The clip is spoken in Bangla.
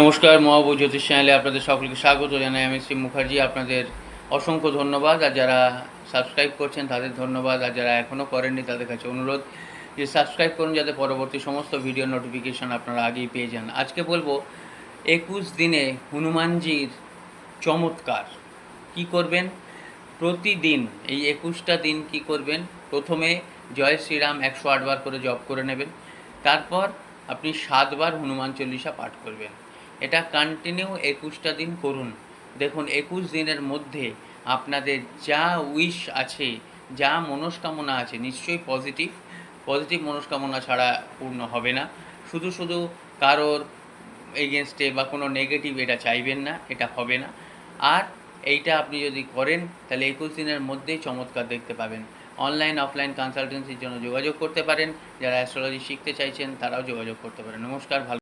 নমস্কার, মহাবু জ্যোতিষ চ্যানেলে আপনাদের সকলকে স্বাগত জানাই আমি শ্রী মুখার্জি। আপনাদের অসংখ্য ধন্যবাদ। আর যারা সাবস্ক্রাইব করছেন, তাদের ধন্যবাদ। আর যারা এখনও করেননি, তাদের কাছে অনুরোধ যে সাবস্ক্রাইব করুন, যাতে পরবর্তী সমস্ত ভিডিও নোটিফিকেশন আপনারা আগেই পেয়ে যান। আজকে বলব, একুশ দিনে হনুমানজির চমৎকার। কি করবেন? প্রতিদিন, এই একুশটা দিন কি করবেন? প্রথমে জয় শ্রীরাম একশো আটবার করে জপ করে নেবেন। তারপর আপনি সাতবার হনুমান চল্লিশা পাঠ করবেন। এটা কন্টিনিউ একুশটা দিন করুন। দেখুন, একুশ দিনের মধ্যে আপনাদের যা উইশ আছে, যা মনস্কামনা আছে, নিশ্চয়ই পজিটিভ পজিটিভ মনস্কামনা ছাড়া পূর্ণ হবে না। শুধু শুধু কারোর এগেনস্টে বা কোনো নেগেটিভ এটা চাইবেন না, এটা হবে না। আর এইটা আপনি যদি করেন, তাহলে একুশ দিনের মধ্যেই চমৎকার দেখতে পাবেন। অনলাইন অফলাইন কনসালটেন্সির জন্য যোগাযোগ করতে পারেন। যারা অ্যাস্ট্রোলজি শিখতে চাইছেন, তারাও যোগাযোগ করতে পারেন। নমস্কার, ভালো